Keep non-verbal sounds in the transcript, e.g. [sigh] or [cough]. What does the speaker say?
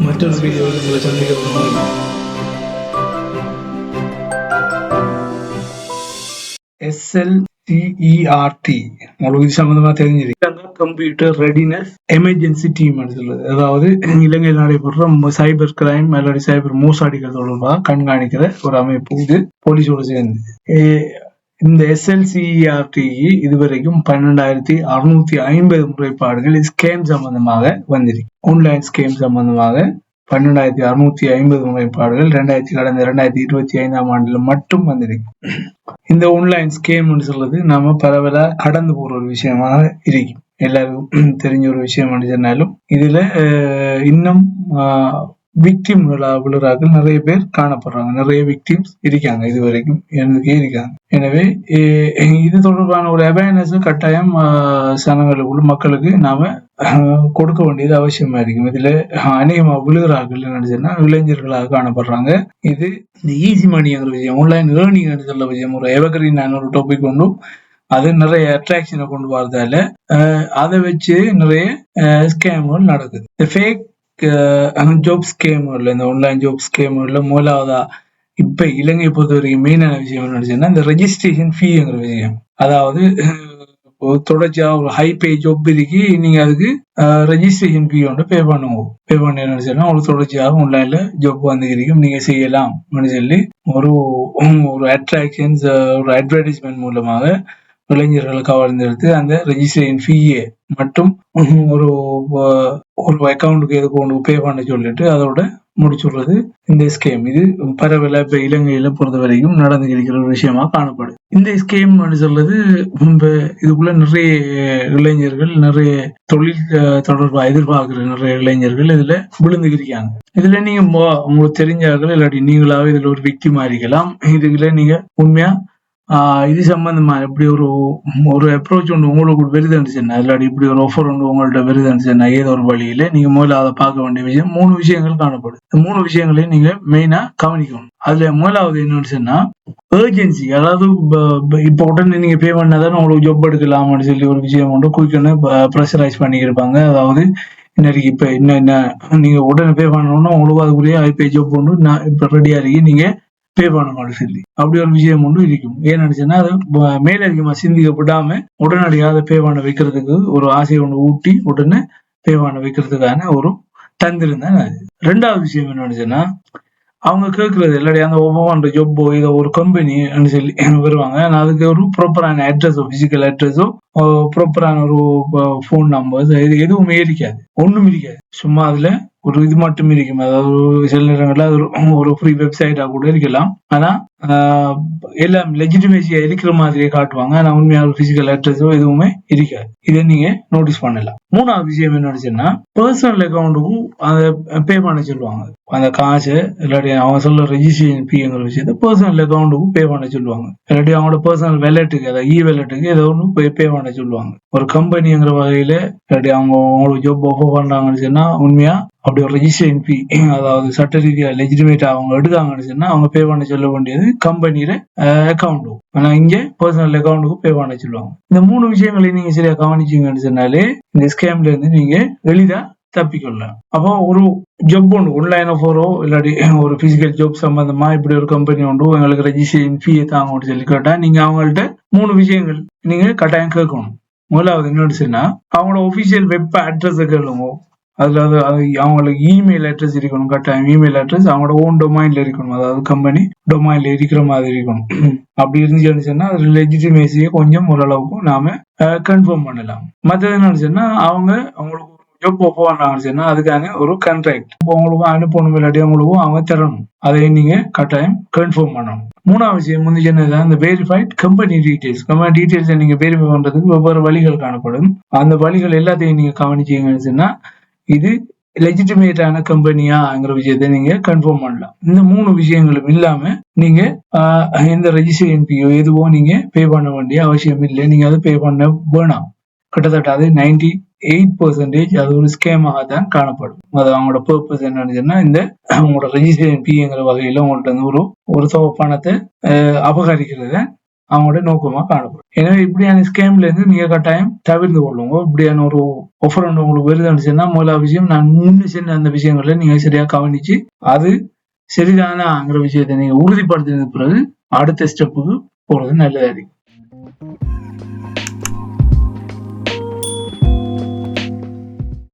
மற்றொரு வீடியோவில் உங்களை சந்திக்க எஸ்எல்டிஇஆர்டி உங்களுக்கு இது சம்பந்தமா தெரிஞ்சிருக்கு கம்ப்யூட்டர் ரெடினஸ் எமர்ஜென்சி டீம் சொல்லுது அதாவது இலங்கையில் நடைபெறுற சைபர் கிரைம் அல்லது சைபர் மோசாடிகள் தொடர்பாக கண்காணிக்கிற ஒரு அமைப்பு இது போலீஸோடு சேர்ந்து ஏ- இந்த எஸ்எல்சிஆர்டி இதுவரைக்கும் பன்னெண்டாயிரத்தி அறுநூத்தி ஐம்பது முறைப்பாடுகள் ஸ்கேம் சம்பந்தமாக வந்திருக்கு. ஆன்லைன் ஸ்கேம் சம்பந்தமாக பன்னெண்டாயிரத்தி அறுநூத்தி ஐம்பது முறைப்பாடுகள் ரெண்டாயிரத்தி கடந்த ரெண்டாயிரத்தி இருபத்தி ஐந்தாம் ஆண்டுல மட்டும் வந்திருக்கு. இந்த ஆன்லைன் ஸ்கேம்னு சொல்றது நாம பரவலா கடந்து போற ஒரு விஷயமாக இருக்கும் எல்லாருக்கும் தெரிஞ்ச ஒரு விஷயம் சொன்னாலும் இதுல இன்னும் விக்டிம்களா விழுறார்கள். நிறைய பேர் காணப்படுறாங்க. நிறைய விக்டிம்ஸ் இருக்காங்க இது வரைக்கும் எனக்கு இருக்காங்க. எனவே இது தொடர்பான ஒரு அவேர்னஸ் கட்டாயம் சனங்களுக்குள்ள மக்களுக்கு நாம கொடுக்க வேண்டியது அவசியமா இருக்கும். இதுல அநேகமா விழுகிறார்கள் நினைச்சுன்னா இளைஞர்களாக காணப்படுறாங்க. இது இந்த ஈஸி மணிங்கிற விஷயம் ஆன்லைன் ஏர்னிங் சொல்ல விஷயம். ஒரு எவகரின் ஒரு டாபிக் கொண்டு அது நிறைய அட்ராக்ஷனை கொண்டு வரதால அதை வச்சு நிறைய ஸ்கேம்கள் நடக்குது. இந்த ஃபேக் ஜாப் ஸ்கேம்கள் இந்த ஆன்லைன் ஜாப் ஸ்கேம்கள்ல மூலாவதா இப்ப இலங்கை பொறுத்த வரைக்கும் மெயினான விஷயம் என்ன சொன்னா இந்த ரெஜிஸ்ட்ரேஷன் ஃபீங்கிற விஷயம். அதாவது தொடர்ச்சியா ஒரு ஹை பே ஜாப் இருக்கு நீங்க அதுக்கு ரெஜிஸ்ட்ரேஷன் ஃபீ வந்து பே பண்ணுவோம் பே பண்ணி சொன்னா ஒரு தொடர்ச்சியாக ஆன்லைன்ல ஜாப் வந்து நீங்க செய்யலாம் சொல்லி ஒரு ஒரு அட்ராக்ஷன்ஸ் ஒரு அட்வர்டைஸ்மெண்ட் மூலமாக இளைஞர்களை கவர்ந்தெடுத்து அந்த ரெஜிஸ்ட்ரேஷன் ஃபீயை மட்டும் ஒரு ஒரு அக்கௌண்ட்டுக்கு எது கொண்டு பே பண்ண சொல்லிட்டு அதோட முடிச்சுடுறது இந்த ஸ்கேம் இது பரவல இப்ப இலங்கையில பொறுத்த வரைக்கும் நடந்து இருக்கிற ஒரு விஷயமா காணப்படுது. இந்த ஸ்கேம் சொல்றது இப்ப இதுக்குள்ள நிறைய இளைஞர்கள் நிறைய தொழில் தொடர்பா எதிர்பார்க்கிற நிறைய இளைஞர்கள் இதுல இருக்காங்க. இதுல நீங்க உங்களுக்கு தெரிஞ்சார்கள் இல்லாட்டி நீங்களாவே இதுல ஒரு விக்டிமா இருக்கலாம். இதுல நீங்க உண்மையா ஆஹ் இது சம்பந்தமா இப்படி ஒரு ஒரு அப்ரோச் ஒன்று உங்களுக்கு வருது இருந்துச்சுன்னா இல்லாட்டி இப்படி ஒரு ஆஃபர் ஒன்று உங்கள்ட்ட வருது இருந்துச்சுன்னா ஏதோ ஒரு வழியில நீங்க முதல்ல அதை பார்க்க வேண்டிய விஷயம். மூணு விஷயங்கள் காணப்படுது இந்த மூணு விஷயங்களையும் நீங்க மெயினா கவனிக்கணும். அதுல முதலாவது என்னன்னு சொன்னா ஏர்ஜென்சி அதாவது ப- ப- இப்ப உடனே நீங்க பே பண்ணாதான் உங்களுக்கு ஜாப் எடுக்கலாம்னு சொல்லி ஒரு விஷயம் கொண்டு குயிக்கன்னு ப்ரெஷரைஸ் பண்ணியிருப்பாங்க அதாவது இன்னைக்கு இப்ப என்ன என்ன நீங்க உடனே பே பண்ணணும்னா உங்களுக்கு அதுக்குரிய ஐபே ஜாப் ஒன்று நான் இப்ப ரெடியா இருக்கீங்க. நீங்க பே பண்ணணும் சொல்லி அப்படி ஒரு விஷயம் ஒன்று இருக்கும். ஏன்னு நினைச்சேன்னா அது ப- மேலதிகமா சிந்திக்கப்படாம உடனடியாக அதை பே பண்ண வைக்கிறதுக்கு ஒரு ஆசையை ஒன்று ஊட்டி உடனே பே பண்ண வைக்கிறதுக்கான ஒரு தந்திரம் தான் அது. ரெண்டாவது விஷயம் என்ன நினைச்சேன்னா அவங்க கேட்கறது இல்லாட்டி அந்த ஒவ்வொன்ற ஜொப்போ இதை ஒரு கம்பெனி சொல்லி வருவாங்க. நான் அதுக்கு ஒரு ப்ராப்பரான அட்ரஸோ பிசிக்கல் அட்ரஸோ ப்ராப்பரான ஒரு ஃபோன் நம்பர்ஸ் இது எதுவுமே இருக்காது. ஒண்ணும் இருக்காது. சும்மா அதுல ஒரு இது மட்டும் இருக்கும். அதாவது ஒரு சில நேரங்கள்ல அது ஒரு- ஃப்ரீ வெப்சைட்டா கூட இருக்கலாம். ஆனா எல்லாம் லெஜிட்டிமேசியாக இருக்கிற மாதிரியே காட்டுவாங்க. ஆனா உண்மையாக ஒரு ஃபிசிக்கல் அட்ரஸோ எதுவுமே இருக்காது. இதை நீங்க நோட்டீஸ் பண்ணலாம். மூணாவது விஷயம் என்ன பர்சனல் அக்கௌண்ட்டுக்கும் அதை பே பண்ண சொல்லுவாங்க. அந்த காசு இல்லாட்டி அவங்க சொல்ல ரெஜிஸ்ட்ரேஷன் ஃபீங்கிற விஷயத்த பர்சனல் அக்கௌண்ட்டுக்கும் பே பண்ண சொல்லுவாங்க. இல்லாட்டி அவங்களோட பர்சனல் வெலட்டுக்கு அதாவது இ வேலெட்டுக்கு ஏதோ ஒன்று பே பே பண்ண சொல்லுவாங்க. ஒரு கம்பெனிங்கிற வகையில இல்லாட்டி அவங்க உங்களுக்கு ஜாப் ஆஃபர் பண்றாங்கன்னு சொன்னா உண்மையா? அப்படி ஒரு ரெஜிஸ்டர் பி [clears throat] அதாவது சட்ட ரீதியா லெஜிடிமேட் அவங்க எடுக்காங்கன்னு சொன்னா அவங்க பே பண்ண சொல்ல வேண்டியது கம்பெனியில அக்கௌண்ட்டும் ஆனா இங்க பர்சனல் அக்கௌண்ட்டுக்கு பே பண்ண சொல்லுவாங்க. இந்த மூணு விஷயங்களையும் நீங்க சரியா கவனிச்சீங்கன்னு சொன்னாலே இந்த ஸ்கேம்ல இருந்து நீங்க எளிதா தப்பிக்கொள்ளலாம். அப்போ ஒரு ஜப் ஒன்று ஒன்லைன் ஆஃபரோ இல்லாட்டி [clears throat] ஒரு பிசிக்கல் ஜாப் சம்பந்தமா இப்படி ஒரு கம்பெனி உண்டு எங்களுக்கு ரெஜிஸ்ட்ரேஷன் ஃபீயை தாங்கன்னு சொல்லி கேட்டா நீங்க அவங்கள்ட்ட மூணு விஷயங்கள் நீங்க கட்டாயம் கேட்கணும். முதலாவது என்னன்னு சொன்னா அவங்களோட ஒபிஷியல் வெப் அட்ரஸ் கேளுங்க. அதுல அது அது அவங்களுக்கு இமெயில் அட்ரஸ் இருக்கணும் கட்டாயம் இமெயில் அட்ரஸ் அவங்களோட ஓன் டொமைன்ல இருக்கணும். அதாவது கம்பெனி டொமைன்ல இருக்கிற மாதிரி இருக்கணும். [clears throat] அப்படி இருந்துச்சுன்னு சொன்னா அது லெஜிட்டிமேசியை கொஞ்சம் ஓரளவுக்கு நாம கன்ஃபார்ம் பண்ணலாம். மற்றது என்னன்னு சொன்னா அவங்க அவங்களுக்கு எப்போ போவாங்கன்னு சொன்னா அதுக்கான ஒரு கான்ட்ராக்ட் உங்களுக்கும் அனுப்பணும் இல்லாட்டி அவங்களுக்கும் அவங்க தரணும். அதை நீங்க கட்டாயம் கன்ஃபார்ம் பண்ணணும். மூணாவது விஷயம் வந்து என்னது அந்த வெரிஃபைட் கம்பெனி டீடைல்ஸ் கம்பெனி டீடைல்ஸை நீங்க வெரிஃபை பண்றதுக்கு வெவ்வேறு வழிகள் காணப்படும். அந்த வழிகள் எல்லாத்தையும் நீங்க கவனிச்சீங்கன்னு சொன்னா இது லெஜிட்டிமேட்டான கம்பெனியாங்கிற விஷயத்தை நீங்க கன்ஃபார்ம் பண்ணலாம். இந்த மூணு விஷயங்களும் இல்லாம நீங்க எந்த ரெஜிஸ்ட்ரேஷன் பியோ எதுவோ நீங்க பே பண்ண வேண்டிய அவசியம் இல்லை. நீங்க அதை பே பண்ண வேணாம். கிட்டத்தட்ட அது நைன்டி எயிட் பர்சன்டேஜ் அது ஒரு ஸ்கேமாக தான் காணப்படும். அது அவங்களோட பர்பஸ் என்னன்னு இந்த அவங்களோட ரெஜிஸ்ட்ரேஷன் ஃபீங்கிற வகையில உங்கள்ட்ட இருந்து ஒரு ஒரு தொகை பணத்தை அபகரிக்கிறத அவங்களோட நோக்கமா காணப்படும். எனவே இப்படியான ஸ்கேம்ல இருந்து நீங்க கட்டாயம் தவிர்த்து கொள்ளுங்க. இப்படியான ஒரு ஒஃபர் ஒன்று உங்களுக்கு வருதுன்னு சொன்னா முதலாவது விஷயம் நான் முன்னு சென்று அந்த விஷயங்களை நீங்க சரியா கவனிச்சு அது சரிதானாங்கிற விஷயத்தை நீங்க உறுதிப்படுத்தினது பிறகு அடுத்த ஸ்டெப்புக்கு போறது நல்லதா. இருக்கு